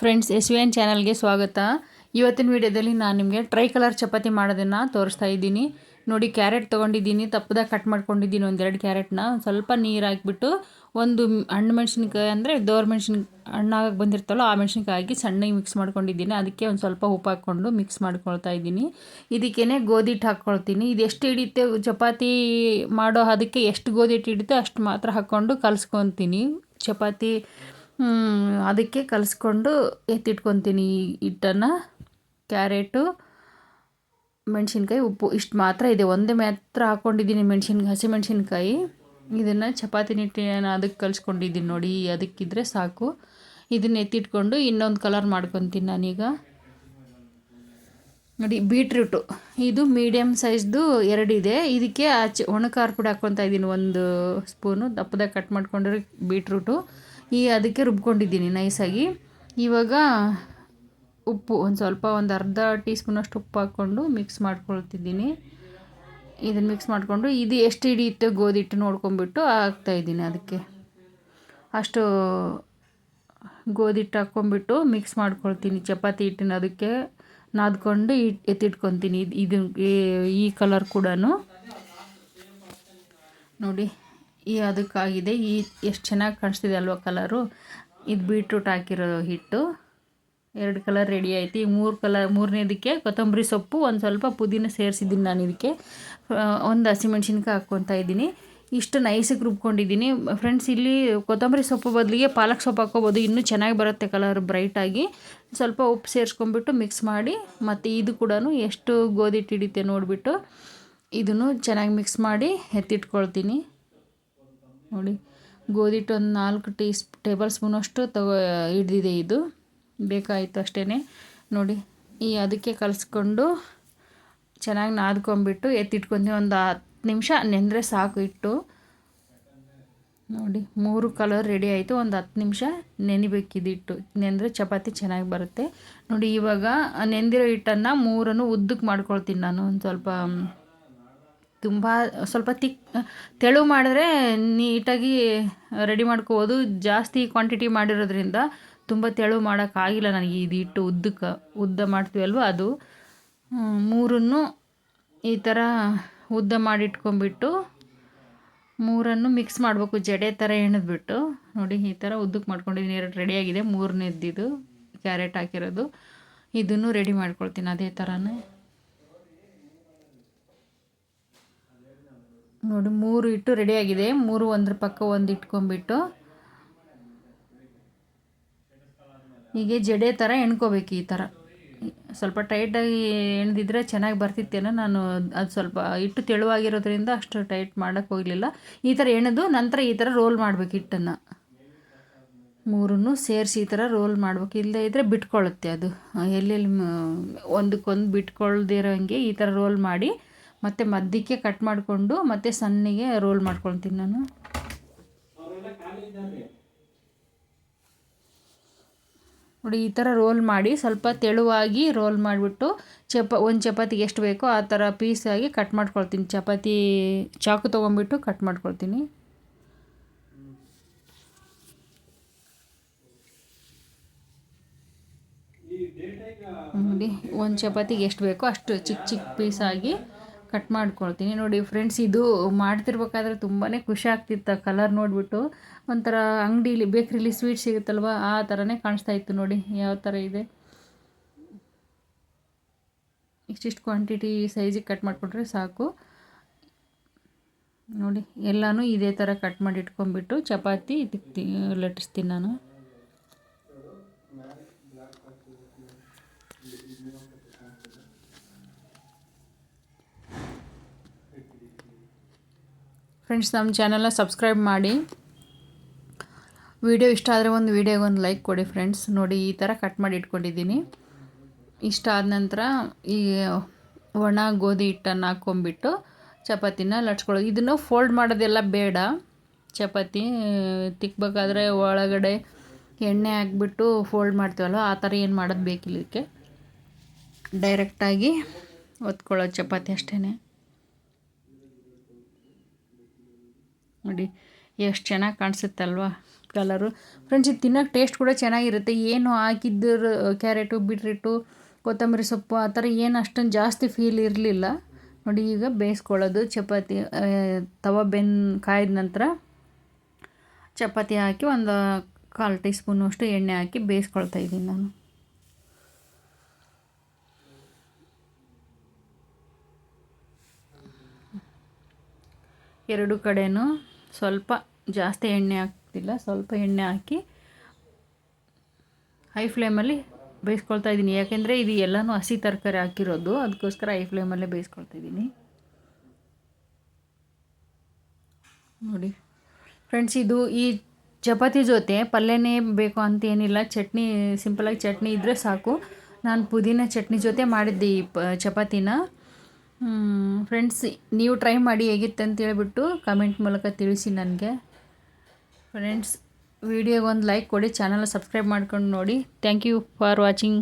Friends S V N ಚಾನಲ್ಗೆ ಸ್ವಾಗತ. ಇವತ್ತಿನ ವಿಡಿಯೋದಲ್ಲಿ ನಾನು ನಿಮಗೆ ಟ್ರೈ ಕಲರ್ ಚಪಾತಿ ಮಾಡೋದನ್ನು ತೋರಿಸ್ತಾ ಇದ್ದೀನಿ. ನೋಡಿ ಕ್ಯಾರೆಟ್ ತೊಗೊಂಡಿದ್ದೀನಿ ತಪ್ಪದಾಗ ಕಟ್ ಮಾಡ್ಕೊಂಡಿದ್ದೀನಿ ಒಂದೆರಡು ಕ್ಯಾರೆಟ್ನ ಸ್ವಲ್ಪ ನೀರು ಹಾಕ್ಬಿಟ್ಟು ಒಂದು ಹಣ್ಣು ಮೆಣಸಿನ್ಕಾಯಿ ಅಂದರೆ ದೋರ್ ಮೆಣಸಿನ ಹಣ್ಣಾಗಿ ಬಂದಿರ್ತಲ್ಲ, ಆ ಮೆಣಸಿನ್ಕಾಯಿ ಸಣ್ಣಗೆ ಮಿಕ್ಸ್ ಮಾಡ್ಕೊಂಡಿದ್ದೀನಿ. ಅದಕ್ಕೆ ಒಂದು ಸ್ವಲ್ಪ ಉಪ್ಪು ಹಾಕ್ಕೊಂಡು ಮಿಕ್ಸ್ ಮಾಡ್ಕೊಳ್ತಾ ಇದ್ದೀನಿ. ಇದಕ್ಕೇ ಗೋಧಿ ಹಿಟ್ಟು ಹಾಕ್ಕೊಳ್ತೀನಿ. ಇದು ಎಷ್ಟು ಹಿಡಿಯುತ್ತೆ? ಚಪಾತಿ ಮಾಡೋ ಅದಕ್ಕೆ ಎಷ್ಟು ಗೋಧಿ ಹಿಟ್ಟು ಹಿಡಿತೋ ಅಷ್ಟು ಮಾತ್ರ ಹಾಕ್ಕೊಂಡು ಕಲಸ್ಕೊತೀನಿ. ಚಪಾತಿ ಅದಕ್ಕೆ ಕಲಿಸ್ಕೊಂಡು ಎತ್ತಿಟ್ಕೊತೀನಿ ಈ ಹಿಟ್ಟನ್ನು, ಕ್ಯಾರೆಟು, ಮೆಣಸಿನ್ಕಾಯಿ, ಉಪ್ಪು, ಇಷ್ಟು ಮಾತ್ರ ಇದೆ. ಒಂದೇ ಮಾತ್ರ ಹಾಕ್ಕೊಂಡಿದ್ದೀನಿ ಮೆಣಸಿನ ಹಸಿಮೆಣಸಿನ್ಕಾಯಿ ಇದನ್ನು ಚಪಾತಿ ನಿಟ್ಟಿನ ಅದಕ್ಕೆ ಕಲಿಸ್ಕೊಂಡಿದ್ದೀನಿ ನೋಡಿ, ಅದಕ್ಕಿದ್ರೆ ಸಾಕು. ಇದನ್ನು ಎತ್ತಿಟ್ಕೊಂಡು ಇನ್ನೊಂದು ಕಲರ್ ಮಾಡ್ಕೊತೀನಿ ನಾನೀಗ. ನೋಡಿ ಬೀಟ್ರೂಟು ಇದು ಮೀಡಿಯಮ್ ಸೈಜ್ದು ಎರಡಿದೆ ಇದಕ್ಕೆ ಆಚೆ ಒಣ ಖಾರ ಪುಡಿ ಹಾಕ್ಕೊತಾ ಇದ್ದೀನಿ ಒಂದು ಸ್ಪೂನು ದಪ್ಪದಾಗ ಕಟ್ ಮಾಡ್ಕೊಂಡಿರೋ ಬೀಟ್ರೂಟು ಈ ಅದಕ್ಕೆ ರುಬ್ಕೊಂಡಿದ್ದೀನಿ ನೈಸಾಗಿ. ಇವಾಗ ಉಪ್ಪು, ಒಂದು ಸ್ವಲ್ಪ ಒಂದು ಅರ್ಧ ಟೀ ಸ್ಪೂನಷ್ಟು ಉಪ್ಪು ಹಾಕ್ಕೊಂಡು ಮಿಕ್ಸ್ ಮಾಡ್ಕೊಳ್ತಿದ್ದೀನಿ. ಇದನ್ನು ಮಿಕ್ಸ್ ಮಾಡಿಕೊಂಡು ಇದು ಎಷ್ಟು ಹಿಡಿಯುತ್ತೆ ಗೋಧಿ ಹಿಟ್ಟು ನೋಡ್ಕೊಂಬಿಟ್ಟು ಹಾಕ್ತಾಯಿದ್ದೀನಿ ಅದಕ್ಕೆ. ಅಷ್ಟು ಗೋಧಿ ಹಿಟ್ಟು ಹಾಕ್ಕೊಂಬಿಟ್ಟು ಮಿಕ್ಸ್ ಮಾಡ್ಕೊಳ್ತೀನಿ, ಚಪಾತಿ ಹಿಟ್ಟಿನ ಅದಕ್ಕೆ ನಾದ್ಕೊಂಡು ಇಟ್ ಎತ್ತಿಟ್ಕೊತೀನಿ ಇದು ಈ ಕಲರ್ ಕೂಡ ನೋಡಿ. ಈ ಅದಕ್ಕಾಗಿದೆ. ಈ ಎಷ್ಟು ಚೆನ್ನಾಗಿ ಕಾಣಿಸ್ತಿದೆ ಅಲ್ವಾ ಕಲರು? ಇದು ಬೀಟ್ರೂಟ್ ಹಾಕಿರೋ ಹಿಟ್ಟು. ಎರಡು ಕಲರ್ ರೆಡಿ ಆಯ್ತು. ಈ ಮೂರು ಕಲರ್, ಮೂರನೇದಕ್ಕೆ ಕೊತ್ತಂಬರಿ ಸೊಪ್ಪು, ಒಂದು ಸ್ವಲ್ಪ ಪುದೀನ ಸೇರಿಸಿದ್ದೀನಿ ನಾನು ಇದಕ್ಕೆ. ಒಂದು ಹಸಿಮೆಣ್ಸಿನ್ಕಾಯಿ ಹಾಕ್ಕೊತಾ ಇದ್ದೀನಿ. ಇಷ್ಟು ನೈಸಿಗೆ ರುಬ್ಕೊಂಡಿದ್ದೀನಿ. ಫ್ರೆಂಡ್ಸ್ ಇಲ್ಲಿ ಕೊತ್ತಂಬರಿ ಸೊಪ್ಪು ಬದಲಿಗೆ ಪಾಲಕ್ ಸೊಪ್ಪು ಹಾಕ್ಕೋಬೋದು. ಇನ್ನೂ ಚೆನ್ನಾಗಿ ಬರುತ್ತೆ ಕಲರ್ ಬ್ರೈಟಾಗಿ ಸ್ವಲ್ಪ ಉಪ್ಪು ಸೇರಿಸ್ಕೊಂಬಿಟ್ಟು ಮಿಕ್ಸ್ ಮಾಡಿ, ಮತ್ತು ಇದು ಕೂಡ ಎಷ್ಟು ಗೋಧಿ ಹಿಡಿತೆ ನೋಡಿಬಿಟ್ಟು, ಇದನ್ನು ಚೆನ್ನಾಗಿ ಮಿಕ್ಸ್ ಮಾಡಿ ಎತ್ತಿಟ್ಕೊಳ್ತೀನಿ. ನೋಡಿ ಗೋಧಿ ಹಿಟ್ಟು ಒಂದು ನಾಲ್ಕು ಟೀ ಟೇಬಲ್ ಸ್ಪೂನಷ್ಟು ತಗೋ, ಹಿಡ್ದಿದೆ ಇದು. ಬೇಕಾಯಿತು ಅಷ್ಟೇ ನೋಡಿ, ಈ ಅದಕ್ಕೆ ಕಲಸ್ಕೊಂಡು ಚೆನ್ನಾಗಿ ನಾದ್ಕೊಂಬಿಟ್ಟು ಎತ್ತಿಟ್ಕೊಂತೀವಿ ಒಂದು ಹತ್ತು ನಿಮಿಷ ನೆಂದರೆ ಸಾಕು ಇಟ್ಟು ನೋಡಿ, ಮೂರು ಕಲರ್ ರೆಡಿ ಆಯಿತು. ಒಂದು ಹತ್ತು ನಿಮಿಷ ನೆನಿಬೇಕಿದಿಟ್ಟು ನೆಂದರೆ ಚಪಾತಿ ಚೆನ್ನಾಗಿ ಬರುತ್ತೆ. ನೋಡಿ, ಇವಾಗ ನೆಂದಿರೋ ಹಿಟ್ಟನ್ನು ಮೂರನ್ನು ಉದ್ದಕ್ಕೆ ಮಾಡ್ಕೊಳ್ತೀನಿ ನಾನು. ಒಂದು ಸ್ವಲ್ಪ ತುಂಬ, ಸ್ವಲ್ಪ ತಿಕ್, ತೆಳು ಮಾಡಿದ್ರೆ ನೀಟಾಗಿ ರೆಡಿ ಮಾಡ್ಕೋಬೋದು. ಜಾಸ್ತಿ ಕ್ವಾಂಟಿಟಿ ಮಾಡಿರೋದ್ರಿಂದ ತುಂಬ ತೆಳು ಮಾಡೋಕ್ಕಾಗಿಲ್ಲ ನನಗೆ ಇದು ಹಿಟ್ಟು ಉದ್ದಕ್ಕೆ, ಉದ್ದ ಮಾಡ್ತೀವಲ್ವ ಅದು. ಮೂರನ್ನು ಈ ಥರ ಉದ್ದ ಮಾಡಿಟ್ಕೊಂಡ್ಬಿಟ್ಟು ಮೂರನ್ನು ಮಿಕ್ಸ್ ಮಾಡಬೇಕು. ಜಡೆ ಥರ ಎಣದ್ಬಿಟ್ಟು. ನೋಡಿ, ಈ ಥರ ಉದ್ದಕ್ಕೆ ಮಾಡ್ಕೊಂಡಿದ್ದೀನಿ. ಎರಡು ರೆಡಿಯಾಗಿದೆ ಮೂರನೇದ್ದಿದು ಕ್ಯಾರೆಟ್ ಹಾಕಿರೋದು. ಇದನ್ನು ರೆಡಿ ಮಾಡ್ಕೊಳ್ತೀನಿ ಅದೇ ಥರನೇ ನೋಡಿ, ಮೂರು ಇಟ್ಟು ರೆಡಿಯಾಗಿದೆ ಮೂರು ಒಂದ್ರ ಪಕ್ಕ ಒಂದು ಇಟ್ಕೊಂಡ್ಬಿಟ್ಟು ಹೀಗೆ ಜಡೆ ಥರ ಎಣ್ಕೋಬೇಕು ಈ ಥರ ಸ್ವಲ್ಪ ಟೈಟಾಗಿ ಎಣ್ದಿದ್ರೆ ಚೆನ್ನಾಗಿ ಬರ್ತಿತ್ತೇನೋ ನಾನು ಅದು ಸ್ವಲ್ಪ ಹಿಟ್ಟು ತೆಳುವಾಗಿರೋದ್ರಿಂದ ಅಷ್ಟು ಟೈಟ್ ಮಾಡೋಕ್ಕೆ ಹೋಗಲಿಲ್ಲ. ಈ ಥರ ಎಣೆದು ನಂತರ ಈ ಥರ ರೋಲ್ ಮಾಡಬೇಕು ಹಿಟ್ಟನ್ನು. ಮೂರನ್ನು ಸೇರಿಸಿ ಈ ಥರ ರೋಲ್ ಮಾಡ್ಬೇಕು. ಇಲ್ಲದೇ ಇದ್ದರೆ ಬಿಟ್ಕೊಳ್ಳುತ್ತೆ ಅದು. ಎಲ್ಲೆಲ್ಲಿ ಒಂದಕ್ಕೊಂದು ಒಂದಕ್ಕೊಂದು ಬಿಟ್ಕೊಳ್ದಿರೋಂಗೆ ಈ ಥರ ರೋಲ್ ಮಾಡಿ ಮತ್ತು ಮಧ್ಯಕ್ಕೆ ಕಟ್ ಮಾಡಿಕೊಂಡು ಮತ್ತೆ ಸಣ್ಣಗೆ ರೋಲ್ ಮಾಡ್ಕೊಳ್ತೀನಿ ನಾನು. ನೋಡಿ, ಈ ಥರ ರೋಲ್ ಮಾಡಿ ಸ್ವಲ್ಪ ತೆಳುವಾಗಿ ರೋಲ್ ಮಾಡಿಬಿಟ್ಟು ಚಪ, ಒಂದು ಚಪಾತಿಗೆ ಎಷ್ಟು ಬೇಕೋ ಆ ಥರ ಪೀಸಾಗಿ ಕಟ್ ಮಾಡ್ಕೊಳ್ತೀನಿ. ಚಪಾತಿ ಚಾಕು ತೊಗೊಂಬಿಟ್ಟು ಕಟ್ ಮಾಡ್ಕೊಳ್ತೀನಿ. ನೋಡಿ, ಒಂದು ಚಪಾತಿಗೆ ಎಷ್ಟು ಬೇಕೋ ಅಷ್ಟು ಚಿಕ್ಕ ಚಿಕ್ಕ ಪೀಸಾಗಿ ಕಟ್ ಮಾಡ್ಕೊಳ್ತೀನಿ. ನೋಡಿ ಫ್ರೆಂಡ್ಸ್ ಇದು ಮಾಡ್ತಿರ್ಬೇಕಾದ್ರೆ ತುಂಬಾ ಖುಷಿ ಆಗ್ತಿತ್ತು ಕಲರ್ ನೋಡಿಬಿಟ್ಟು. ಒಂಥರ ಅಂಗಡೀಲಿ ಬೇಕ್ರಿಲಿ ಸ್ವೀಟ್ ಸಿಗುತ್ತಲ್ವ, ಆ ಥರನೇ ಕಾಣಿಸ್ತಾ ಇತ್ತು ನೋಡಿ ಯಾವ ಥರ ಇದೆ. ಇಷ್ಟಿಷ್ಟು ಕ್ವಾಂಟಿಟಿ ಸೈಜಿಗೆ ಕಟ್ ಮಾಡಿಕೊಟ್ರೆ ಸಾಕು. ನೋಡಿ, ಎಲ್ಲನೂ ಇದೇ ಥರ ಕಟ್ ಮಾಡಿ ಇಟ್ಕೊಂಡ್ಬಿಟ್ಟು, ಚಪಾತಿ ತಿಕ್ತೀನಿ ಲಟ್ಟಿಸ್ತೀನಿ ನಾನು ಫ್ರೆಂಡ್ಸ್ ನಮ್ಮ ಚಾನಲ್ನ ಸಬ್ಸ್ಕ್ರೈಬ್ ಮಾಡಿ. ವಿಡಿಯೋ ಇಷ್ಟ ಆದರೆ ಒಂದು ವಿಡಿಯೋಗೆ ಒಂದು ಲೈಕ್ ಕೊಡಿ ಫ್ರೆಂಡ್ಸ್ ನೋಡಿ, ಈ ಥರ ಕಟ್ ಮಾಡಿ ಇಟ್ಕೊಂಡಿದ್ದೀನಿ. ಇಷ್ಟ ಆದ ನಂತರ ಈ ಒಣ ಗೋಧಿ ಹಿಟ್ಟನ್ನು ಹಾಕ್ಕೊಂಬಿಟ್ಟು ಚಪಾತಿನ ಲಟ್ಸ್ಕೊಳ್ಳೋದು. ಇದನ್ನು ಫೋಲ್ಡ್ ಮಾಡೋದೆಲ್ಲ ಬೇಡ. ಚಪಾತಿ ತಿಕ್ಬೇಕಾದ್ರೆ ಒಳಗಡೆ ಎಣ್ಣೆ ಹಾಕ್ಬಿಟ್ಟು ಫೋಲ್ಡ್ ಮಾಡ್ತೀವಲ್ಲ ಆ ಥರ ಏನು ಮಾಡೋದು ಬೇಕಿಲ್ಲ ಇದಕ್ಕೆ. ಡೈರೆಕ್ಟಾಗಿ ಒತ್ಕೊಳ್ಳೋದು ಚಪಾತಿ ಅಷ್ಟೇ ನೋಡಿ, ಎಷ್ಟು ಚೆನ್ನಾಗಿ ಕಾಣಿಸುತ್ತಲ್ವ ಕಲರು ಫ್ರೆಂಡ್ಸ್ ಇದು ತಿನ್ನೋಕೆ ಟೇಸ್ಟ್ ಕೂಡ ಚೆನ್ನಾಗಿರುತ್ತೆ. ಏನು ಹಾಕಿದ್ದರು ಕ್ಯಾರೆಟು, ಬೀಟ್ರಿಟು, ಕೊತ್ತಂಬರಿ ಸೊಪ್ಪು, ಆ ಥರ ಏನು ಅಷ್ಟೊಂದು ಜಾಸ್ತಿ ಫೀಲ್ ಇರಲಿಲ್ಲ. ನೋಡಿ, ಈಗ ಬೇಯಿಸ್ಕೊಳ್ಳೋದು. ಚಪಾತಿ ತವ ಬೆನ್ ಕಾಯ್ದ ನಂತರ ಚಪಾತಿ ಹಾಕಿ ಒಂದು ಕಾಲು ಟೀ ಸ್ಪೂನಷ್ಟು ಎಣ್ಣೆ ಹಾಕಿ ಬೇಯಿಸ್ಕೊಳ್ತಾ ಇದ್ದೀನಿ ನಾನು. ಎರಡು ಕಡೆನೂ ಸ್ವಲ್ಪ ಜಾಸ್ತಿ ಎಣ್ಣೆ ಹಾಕ್ತಿಲ್ಲ, ಸ್ವಲ್ಪ ಎಣ್ಣೆ ಹಾಕಿ ಹೈ ಫ್ಲೇಮಲ್ಲಿ ಬೇಯಿಸ್ಕೊಳ್ತಾ ಇದ್ದೀನಿ. ಯಾಕೆಂದರೆ ಇದು ಎಲ್ಲನೂ ಹಸಿ ತರಕಾರಿ ಹಾಕಿರೋದು ಅದಕ್ಕೋಸ್ಕರ ಹೈ ಫ್ಲೇಮಲ್ಲೇ ಬೇಯಿಸ್ಕೊಳ್ತಾ ಇದ್ದೀನಿ. ನೋಡಿ ಫ್ರೆಂಡ್ಸ್, ಇದು ಈ ಚಪಾತಿ ಜೊತೆ ಪಲ್ಯನೇ ಬೇಕು ಅಂತ ಏನಿಲ್ಲ. ಚಟ್ನಿ ಸಿಂಪಲಾಗಿ ಚಟ್ನಿ ಇದ್ದರೆ ಸಾಕು. ನಾನು ಪುದೀನ ಚಟ್ನಿ ಜೊತೆ ಮಾಡಿದ್ದೆ ಈ ಪ, ಚಪಾತಿನ. ಫ್ರೆಂಡ್ಸ್ ನೀವು ಟ್ರೈ ಮಾಡಿ ಹೇಗಿತ್ತು ಅಂತ ಹೇಳ್ಬಿಟ್ಟು ಕಮೆಂಟ್ ಮೂಲಕ ತಿಳಿಸಿ ನನಗೆ. ಫ್ರೆಂಡ್ಸ್ ವಿಡಿಯೋಗೆ ಒಂದು ಲೈಕ್ ಕೊಡಿ ಚಾನಲ್ ಸಬ್ಸ್ಕ್ರೈಬ್ ಮಾಡ್ಕೊಂಡು ನೋಡಿ. Thank you for watching